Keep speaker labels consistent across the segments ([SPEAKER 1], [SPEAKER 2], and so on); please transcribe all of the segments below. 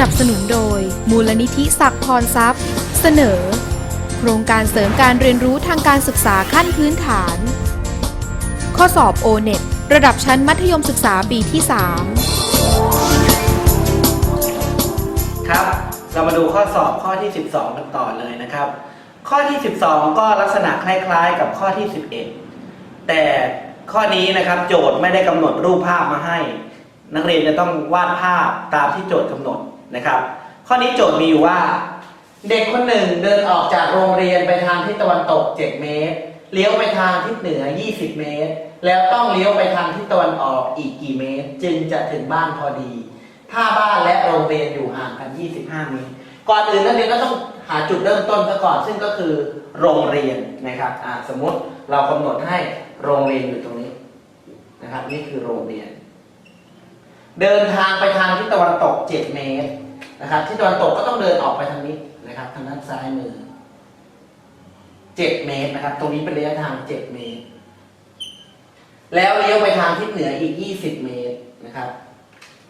[SPEAKER 1] นับสนุนโดย มูลนิธิศักพรทรัพย์ เสนอ โครงการเสริมการเรียนรู้ทางการศึกษาขั้นพื้นฐาน ข้อสอบ o n e t ระดับชั้นมัธยมศึกษาปีที่ 3
[SPEAKER 2] ครับ เรามาดูข้อสอบข้อที่ 12 กันต่อเลยนะครับ ข้อที่ 12 ก็ลักษณะคล้ายๆ กับข้อที่ 11 แต่ข้อนี้นะครับโจทย์ไม่ได้กำหนดรูปภาพมาให้ นักเรียนจะต้องวาดภาพตามที่โจทย์กำหนด นะครับ ข้อนี้โจทย์มีอยู่ว่า เด็กคนหนึ่งเดินออกจากโรงเรียนไปทางทิศตะวันตก 7 เมตร เลี้ยวไปทางทิศเหนือ 20 เมตร แล้วต้องเลี้ยวไปทางทิศตะวันออกอีกกี่เมตร จึงจะถึงบ้านพอดี ถ้าบ้านและโรงเรียนอยู่ห่างกัน 25 เมตร ก่อนอื่นนักเรียนก็ต้องหาจุดเริ่มต้นซะก่อน ซึ่งก็คือโรงเรียนนะครับสมมติเรากำหนดให้โรงเรียนอยู่ตรงนี้นะครับ นี่คือโรงเรียน เดินทางไปทางทิศตะวันตก 7 เมตรนะครับทิศตะวันตกก็ต้องเดินออกไปทางนี้นะครับทางด้านซ้ายมือ 7 เมตรนะครับ ตรงนี้เป็นระยะทาง 7 เมตร แล้วเลี้ยวไปทางทิศเหนืออีก 20 เมตรนะครับ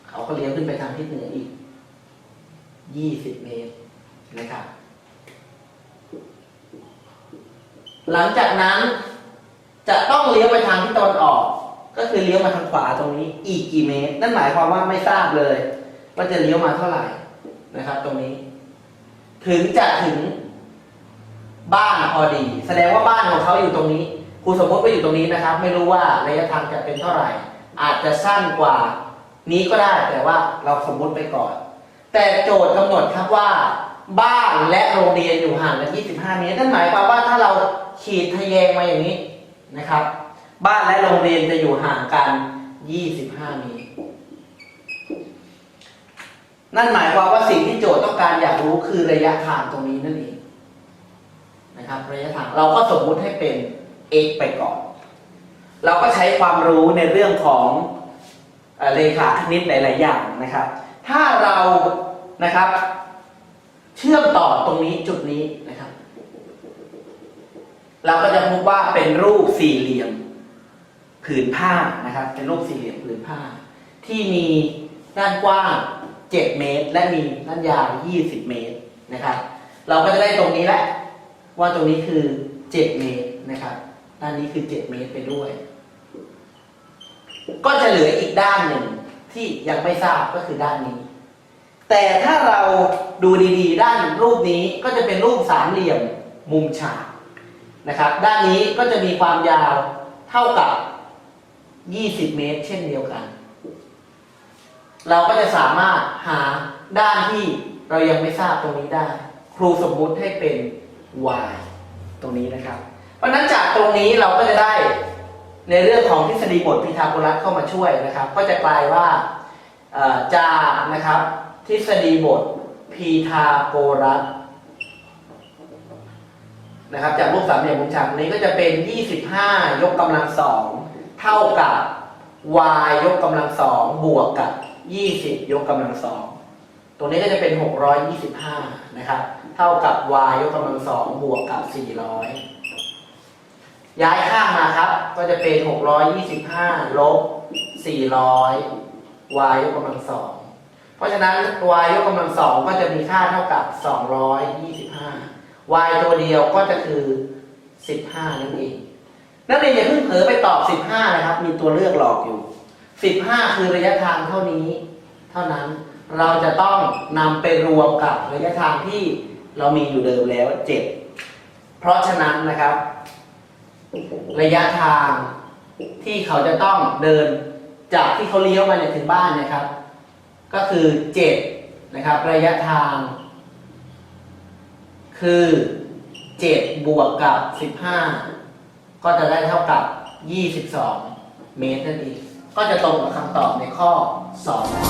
[SPEAKER 2] เขาก็เลี้ยวขึ้นไปทางทิศเหนืออีก 20 เมตรนะครับ หลังจากนั้นจะต้องเลี้ยวไปทางทิศตะวันออก ก็คือเลี้ยวมาทางขวาตรงนี้อีกกี่เมตร นั่นหมายความว่าไม่ทราบเลย ว่าจะเลี้ยวมาเท่าไหร่นะครับ ตรงนี้ ถึงจะถึงบ้านพอดี แสดงว่าบ้านของเขาอยู่ตรงนี้ครูสมมติว่าอยู่ตรงนี้นะครับ ไม่รู้ว่าระยะทางจะเป็นเท่าไหร่ อาจจะสั้นกว่านี้ก็ได้แต่ว่าเราสมมุติไปก่อน แต่โจทย์กำหนดครับว่า บ้านและโรงเรียนอยู่ห่างกัน 25 เมตรนั่นหมายความว่าถ้าเราขีดทะแยงมาอย่างนี้นะครับ บ้านและโรงเรียนจะอยู่ห่างกัน 25 เมตร นั่นหมายความว่าสิ่งที่โจทย์ต้องการอยากรู้คือระยะทางตรงนี้นั่นเองนะครับระยะทางเราก็สมมุติให้เป็น x ไปก่อน เราก็ใช้ความรู้ในเรื่องของเลขาคณิตหลาย ๆ อย่างนะครับ ถ้าเรานะครับ เชื่อมต่อตรงนี้จุดนี้นะครับ เราก็จะพบว่าเป็นรูปสี่เหลี่ยม ผืนผ้านะครับ เป็นรูปสี่เหลี่ยมผืนผ้า ที่มีด้านกว้าง 7 เมตร และมีด้านยาว 20 เมตรนะครับ เราก็จะได้ตรงนี้แหละ ว่าตรงนี้คือ 7 เมตรนะครับ ด้านนี้คือ 7 เมตรไปด้วย ก็จะเหลืออีกด้านหนึ่งที่ยังไม่ทราบก็คือด้านนี้ แต่ถ้าเราดูดีๆ ด้านรูปนี้ก็จะเป็นรูปสามเหลี่ยมมุมฉากนะครับ ด้านนี้ก็จะมีความยาวเท่ากับ 20 เมตร เช่นเดียวกัน เราก็จะสามารถหาด้านที่เรายังไม่ทราบตรงนี้ได้ ครูสมมุติให้เป็น y ตรงนี้นะครับ เพราะนั้นจากตรงนี้เราก็จะได้ในเรื่องของทฤษฎีบทพีทาโกรัสเข้ามาช่วยนะครับ ก็จะกลายว่าจากนะครับ ทฤษฎีบทพีทาโกรัสนะครับจากรูปสามเหลี่ยมมุมฉากนี้ก็จะเป็น 25 ยกกำลังสอง เท่ากับ y ยกกำลังสองบวกกับ 20 ยกกำลังสองตรงนี้ก็จะเป็น 625 นะครับ เท่ากับ y ยกกำลังสองบวกกับ 400 ย้ายข้างมาครับ ก็จะเป็น 625 ลบ 400 y ยกกำลังสองเพราะฉะนั้น y ยกกำลังสองก็จะมีค่าเท่ากับ 225 y ตัวเดียวก็จะคือ 15 นั่นเอง นักเรียนอย่า เผลอไปตอบ 15 นะครับ มีตัวเลือกหลอกอยู่ 15 คือระยะทางเท่านี้ เท่านั้นเราจะต้องนำไปรวมกับระยะทางที่เรามีอยู่เดิมแล้ว 7 เพราะฉะนั้นนะครับ ระยะทางที่เขาจะต้องเดินจากที่เขาเลี้ยวมาเนี่ยถึงบ้านนะครับ ก็คือ7นะครับระยะทาง คือ7บวกกับ 15 ก็จะได้เท่ากับ 22 เมตรนั่นเอง ก็จะตรงกับคำตอบในข้อ 2